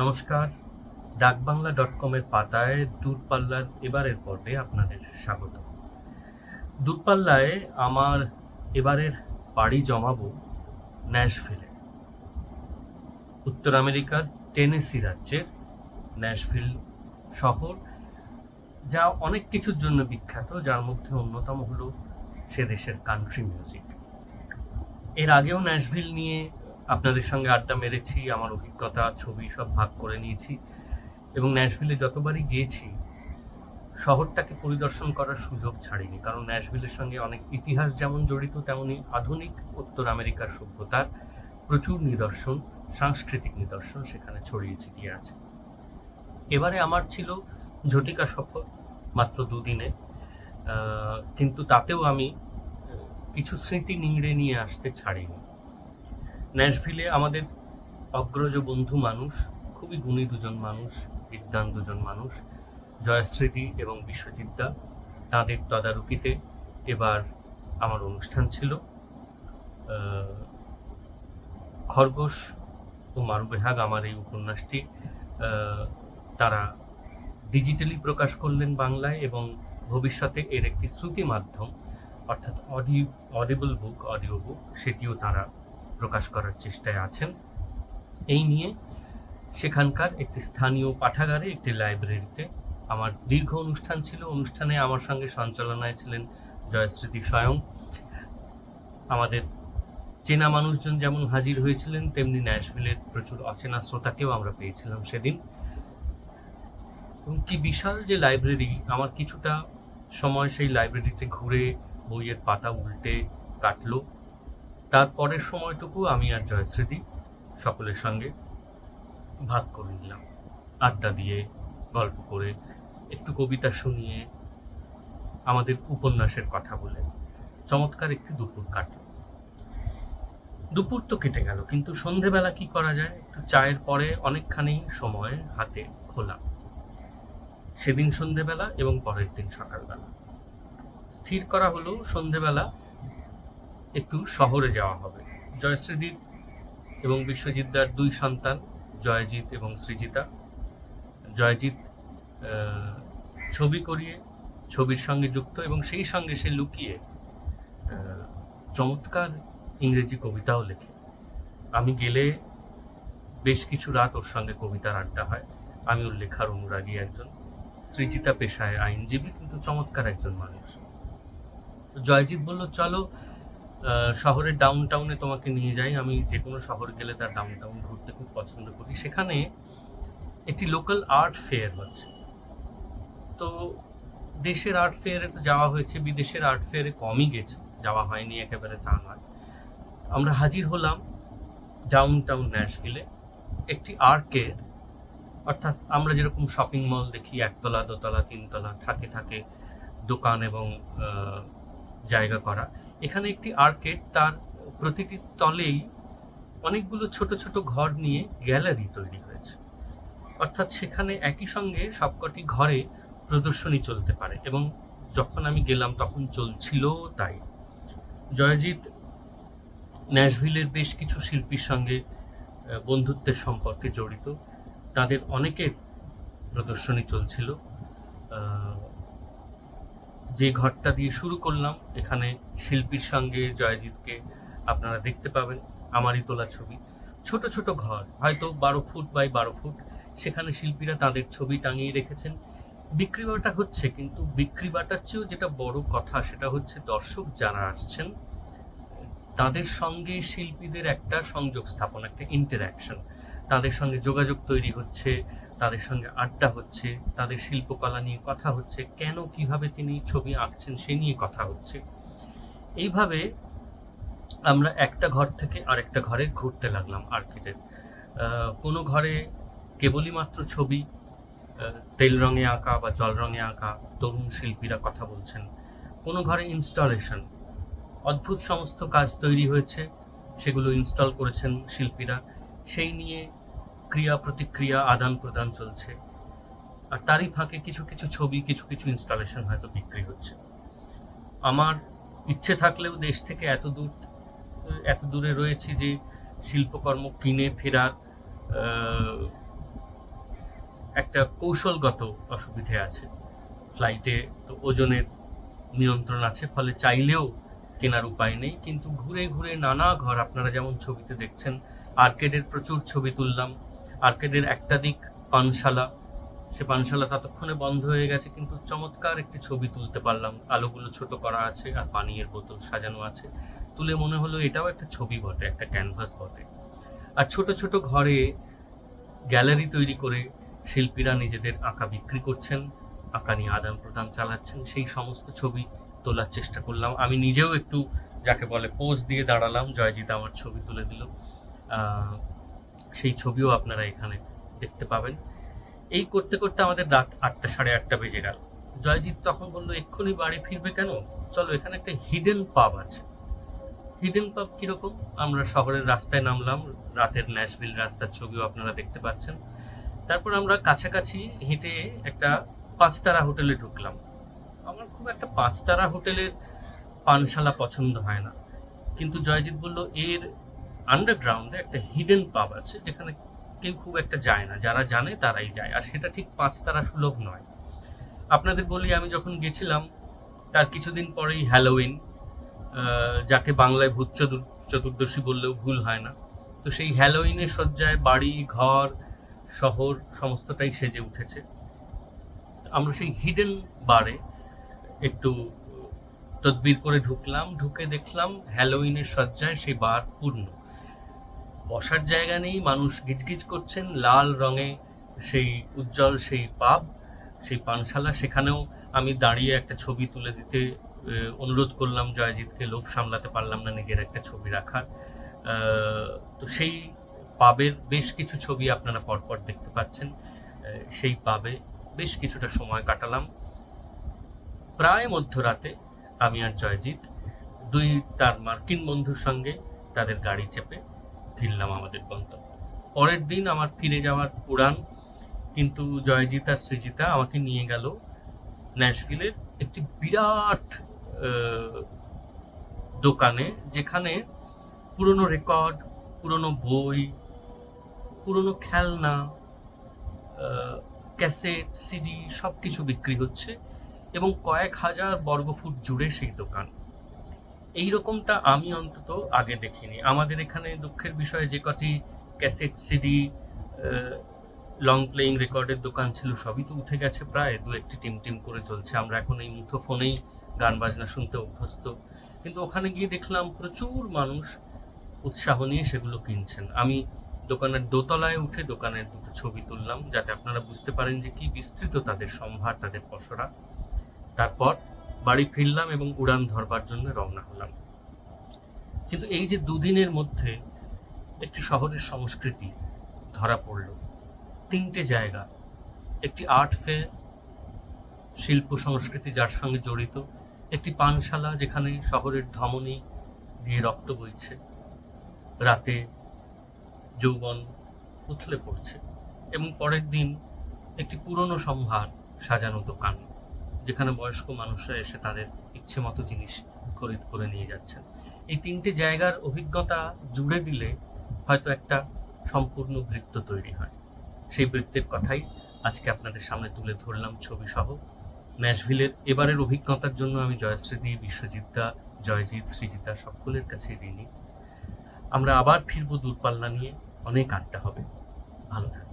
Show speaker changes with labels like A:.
A: নমস্কার। ডাকবাংলা ডট কমের পাতায় দূরপাল্লার এবারের পর্বে আপনাদের স্বাগত। দূরপাল্লায় আমার এবারের পাড়ি জমাবো ন্যাশভিলে। উত্তর আমেরিকার টেনেসি রাজ্যের ন্যাশভিল শহর, যা অনেক কিছুর জন্য বিখ্যাত, যার মধ্যে অন্যতম হলো সে দেশের কান্ট্রি মিউজিক এর আগেও ন্যাশভিল নিয়ে আপনাদের সঙ্গে আড্ডা মেরেছি, আমার অভিজ্ঞতা, ছবি সব ভাগ করে নিয়েছি এবং ন্যাশভিলে যতবারই গিয়েছি, শহরটাকে পরিদর্শন করার সুযোগ ছাড়িনি। কারণ ন্যাশভিলের সঙ্গে অনেক ইতিহাস যেমন জড়িত, তেমনি আধুনিক উত্তর আমেরিকার সভ্যতার প্রচুর নিদর্শন, সাংস্কৃতিক নিদর্শন সেখানে ছড়িয়ে ছিটিয়ে আছে। এবারে আমার ছিল ঝটিকা সফর মাত্র দুদিনে কিন্তু তাতেও আমি কিছু স্মৃতি নিংড়ে নিয়ে আসতে ছাড়িনি। ন্যাশভিলে আমাদের অগ্রজ বন্ধু মানুষ, খুবই গুণী দুজন মানুষ বিদ্যান দুজন মানুষ জয়স্মৃতি এবং বিশ্বজিৎ দা। তাদের তদারকিতে এবার আমার অনুষ্ঠান ছিল। খরগোশ ও মারুবেহাগ আমার এই উপন্যাসটি তারা ডিজিটালি প্রকাশ করলেন বাংলায় এবং ভবিষ্যতে এর একটি শ্রুতি মাধ্যম অর্থাৎ অডি অডিবল বুক অডিও বুক সেটিও তারা প্রকাশ করার চেষ্টায় আছেন। এই নিয়ে সেখানকার একটি স্থানীয় পাঠাগারে, একটি লাইব্রেরিতে আমার দীর্ঘ অনুষ্ঠান ছিল। অনুষ্ঠানে আমার সঙ্গে সঞ্চালনায় ছিলেন জয়স্মৃতি স্বয়ং। আমাদের চেনা মানুষজন যেমন হাজির হয়েছিলেন, তেমনি ন্যাশভিলের প্রচুর অচেনা শ্রোতাকেও আমরা পেয়েছিলাম সেদিন। এবং কি বিশাল যে লাইব্রেরি, আমার কিছুটা সময় সেই লাইব্রেরিতে ঘুরে বইয়ের পাতা উল্টে কাটলো। তারপরের সময়টুকু আমি আর জয়স্মৃতি সকলের সঙ্গে ভাগ করে নিলাম। আড্ডা দিয়ে, গল্প করে, একটু কবিতা শুনিয়ে আমাদের উপন্যাসের কথা বলে চমৎকার একটি দুপুর কাটল। দুপুর তো কেটে গেল, কিন্তু সন্ধেবেলা কি করা যায়? একটু চায়ের পরে অনেকখানি সময় হাতে খোলা। সেদিন সন্ধেবেলা এবং পরের দিন সকালবেলা। স্থির করা হলো সন্ধেবেলা একটু শহরে যাওয়া হবে। জয়শ্রীদীপ এবং বিশ্বজিৎদার দুই সন্তান, জয়জিৎ এবং সৃজিতা। জয়জিৎ ছবি করিয়ে, ছবির সঙ্গে যুক্ত এবং সেই সঙ্গে সে লুকিয়ে চমৎকার ইংরেজি কবিতাও লেখে। আমি গেলে বেশ কিছু রাত ওর সঙ্গে কবিতার আড্ডা হয়। আমি ওর লেখার অনুরাগী একজন। সৃজিতা পেশায় আইনজীবী, কিন্তু চমৎকার একজন মানুষ। জয়জিৎ বলল, চলো শহরের ডাউন টাউনে তোমাকে নিয়ে যাই। আমি যে কোনো শহর গেলে তার ডাউন টাউন ঘুরতে খুব পছন্দ করি। সেখানে একটি লোকাল আর্ট ফেয়ার হচ্ছে। তো দেশের আর্ট ফেয়ারে তো যাওয়া হয়েছে। বিদেশের আর্ট ফেয়ারে কমই গেছে। যাওয়া হয়নি, একেবারে তা নয়। আমরা হাজির হলাম ডাউন টাউন ন্যাশভিলে একটি আর্কেড অর্থাৎ আমরা যেরকম শপিং মল দেখি, একতলা, দোতলা, তিনতলা, থাকে থাকে দোকান এবং জায়গা করা। এখানে একটি আর্কেড, তার প্রতিটি তলেই অনেকগুলো ছোট ছোট ঘর নিয়ে গ্যালারি তৈরি হয়েছে। অর্থাৎ সেখানে একই সঙ্গে সবকটি ঘরে প্রদর্শনী চলতে পারে এবং যখন আমি গেলাম তখন চলছিল তাই। জয়জিৎ ন্যাশভিলের বেশ কিছু শিল্পীর সঙ্গে বন্ধুত্বের সম্পর্কে জড়িত। তাদের অনেকের প্রদর্শনী চলছিল। যে ঘরটা দিয়ে শুরু করলাম, এখানে শিল্পীর সঙ্গে জয়জিৎকে আপনারা দেখতে পাবেন, আমারই তোলা ছবি। ছোট ছোট ঘর, হয়তো বারো ফুট বাই বারো ফুট। সেখানে শিল্পীরা তাদের ছবি টাঙিয়ে রেখেছেন। বিক্রি বাটা হচ্ছে, কিন্তু বিক্রি বাটার চেয়েও যেটা বড় কথা, সেটা হচ্ছে দর্শক যারা আসছেন, তাদের সঙ্গে শিল্পীদের একটা সংযোগ স্থাপন, একটা ইন্টারাকশন তাদের সঙ্গে যোগাযোগ তৈরি হচ্ছে তাদের সঙ্গে আড্ডা হচ্ছে, তাদের শিল্পকলা নিয়ে কথা হচ্ছে, কেন কীভাবে তিনি ছবি আঁকছেন সে নিয়ে কথা হচ্ছে। এইভাবে আমরা একটা ঘর থেকে আরেকটা ঘরে ঘুরতে লাগলাম আর্কিটের কোনো ঘরে কেবলই মাত্র ছবি তেল রঙে আঁকা বা জল রঙে আঁকা, তরুণ শিল্পীরা কথা বলছেন। কোনো ঘরে ইনস্টলেশন, অদ্ভুত সমস্ত কাজ তৈরি হয়েছে, সেগুলো ইনস্টল করেছেন শিল্পীরা। সেই নিয়ে ক্রিয়া, প্রতিক্রিয়া, আদান প্রদান চলছে। আর তারই ফাঁকে কিছু কিছু ছবি, কিছু কিছু ইনস্টলেশন হয়তো বিক্রি হচ্ছে। আমার ইচ্ছে থাকলেও দেশ থেকে এত দূর, এত দূরে রয়েছি যে শিল্পকর্ম কিনে ফেরার একটা কৌশলগত অসুবিধে আছে। ফ্লাইটে তো ওজনের নিয়ন্ত্রণ আছে, ফলে চাইলেও কেনার উপায় নেই। কিন্তু ঘুরে ঘুরে নানা ঘর, আপনারা যেমন ছবিতে দেখছেন আর্কেডের প্রচুর ছবি তুললাম। আর্কেডের একটা দিক পানশালা। সে পানশালা ততক্ষণে বন্ধ হয়ে গেছে, কিন্তু চমৎকার একটি ছবি তুলতে পারলাম। আলোগুলো ছোট করা আছে আর পানীয়ের বোতল সাজানো আছে। তুলে মনে হলো এটাও একটা ছবি বটে, একটা ক্যানভাস বটে। আর ছোট ছোট ঘরে গ্যালারি তৈরি করে শিল্পীরা নিজেদের আঁকা বিক্রি করছেন, আঁকা নিয়ে আদান প্রদান চালাচ্ছেন, সেই সমস্ত ছবি তোলার চেষ্টা করলাম। আমি নিজেও একটু, যাকে বলে, পোজ দিয়ে দাঁড়ালাম। জয়জিৎ আমার ছবি তুলে দিল। সেই ছবিও আপনারা এখানে দেখতে পাবেন। এই করতে করতে আমাদের রাত আটটা, সাড়ে আটটা বেজে গেল। জয়জিৎ তখন বলল, এক্ষুনি বাড়ি ফিরবে কেন? চলো, এখানে একটা হিডেন পাব আছে। হিডেন পাব কীরকম? আমরা শহরের রাস্তায় নামলাম, রাতের ন্যাশভিল রাস্তার ছবিও আপনারা দেখতে পাচ্ছেন। তারপর আমরা কাছাকাছি হেঁটে একটা পাঁচতারা হোটেলে ঢুকলাম। আমার খুব একটা পাঁচতারা হোটেলের পানশালা পছন্দ হয় না। কিন্তু জয়জিৎ বলল, এর আন্ডারগ্রাউন্ডে একটা হিডেন পাব আছে যেখানে কেউ খুব একটা যায় না। যারা জানে তারাই যায়। আর সেটা ঠিক পাঁচতারা সুলভ নয়। আপনাদের বলি আমি যখন গেছিলাম তার কিছুদিন পরেই হ্যালোউইন আহ, যাকে বাংলায় ভূত চতুর- চতুর্দশী বললেও ভুল হয় না। তো সেই হ্যালোইনের সজ্জায় বাড়ি ঘর শহর সমস্তটাই সেজে উঠেছে। আমরা সেই হিডেন বারে একটু তদবির করে ঢুকলাম ঢুকে দেখলাম হ্যালোইনের সজ্জায় সেই বার পূর্ণ। বসার জায়গা নেই, মানুষ গিজগিজ করছেন, লাল রঙে সেই উজ্জ্বল সেই পাব, সেই পানশালা। সেখানেও আমি দাঁড়িয়ে একটা ছবি তুলে দিতে অনুরোধ করলাম জয়জিৎকে, লোভ সামলাতে পারলাম না নিজের একটা ছবি রাখার। তো সেই পাবের বেশ কিছু ছবি আপনারা পরপর দেখতে পাচ্ছেন। সেই পাবে বেশ কিছুটা সময় কাটালাম। প্রায় মধ্যরাতে আমি আর জয়জিৎ, দুই তার মার্কিন বন্ধুর সঙ্গে তাদের গাড়ি চেপে ফিরলাম আমাদের গন্তব্যে। পরের দিন আমার ফিরে যাওয়ার উড়ান কিন্তু জয়জিৎ আর সৃজিতা আমাকে নিয়ে গেল ন্যাশভিলের একটি বিরাট দোকানে যেখানে পুরনো রেকর্ড, পুরনো বই, পুরনো খেলনা ক্যাসেট, সিডি সব কিছু বিক্রি হচ্ছে এবং কয়েক হাজার বর্গফুট জুড়ে সেই দোকান। এই রকমটা আমি অন্তত আগে দেখিনি। আমাদের এখানে দুঃখের বিষয় যে কটি ক্যাসেট সিডি লং প্লেইং রেকর্ডের দোকান ছিল, সবই তো উঠে গেছে প্রায়। দু একটি টিম টিম করে চলছে। আমরা এখন এই মুঠো ফোনেই গান বাজনা শুনতে অভ্যস্ত। কিন্তু ওখানে গিয়ে দেখলাম প্রচুর মানুষ উৎসাহ নিয়ে সেগুলো কিনছেন। আমি দোকানের দোতলায় উঠে দোকানের দুটো ছবি তুললাম, যাতে আপনারা বুঝতে পারেন যে কি বিস্তৃত তাদের সম্ভার, তাদের পসরা। তারপর বাড়ি ফিরলাম এবং উড়ান ধরবার জন্য রওনা হলাম। কিন্তু এই যে দুদিনের মধ্যে একটি শহরের সংস্কৃতি ধরা পড়ল। তিনটে জায়গা, একটি আর্ট ফেয়ার, শিল্প সংস্কৃতি যার সঙ্গে জড়িত, একটি পানশালা যেখানে শহরের ধমনী দিয়ে রক্ত বইছে। রাতে যৌবন উথলে পড়ছে এবং পরের দিন একটি পুরনো সম্ভার সাজানো দোকান। যেখানে বয়স্ক মানুষরা এসে তাদের ইচ্ছে মতো জিনিস খরিদ করে নিয়ে যাচ্ছেন। এই তিনটে জায়গার অভিজ্ঞতা জুড়ে দিলে হয়তো একটা সম্পূর্ণ বৃত্ত তৈরি হয়। সেই বৃত্তের কথাই আজকে আপনাদের সামনে তুলে ধরলাম ছবি সহ। ন্যাশভিলের এবারের অভিজ্ঞতার জন্য আমি জয়শ্রী জয়শ্রীদি বিশ্বজিৎদা, জয়জিৎ, সৃজিতা সকলের কাছে ঋণী। আমরা আবার ফিরবো দূরপাল্লা নিয়ে। অনেক আড্ডা হবে। ভালো থাকবেন।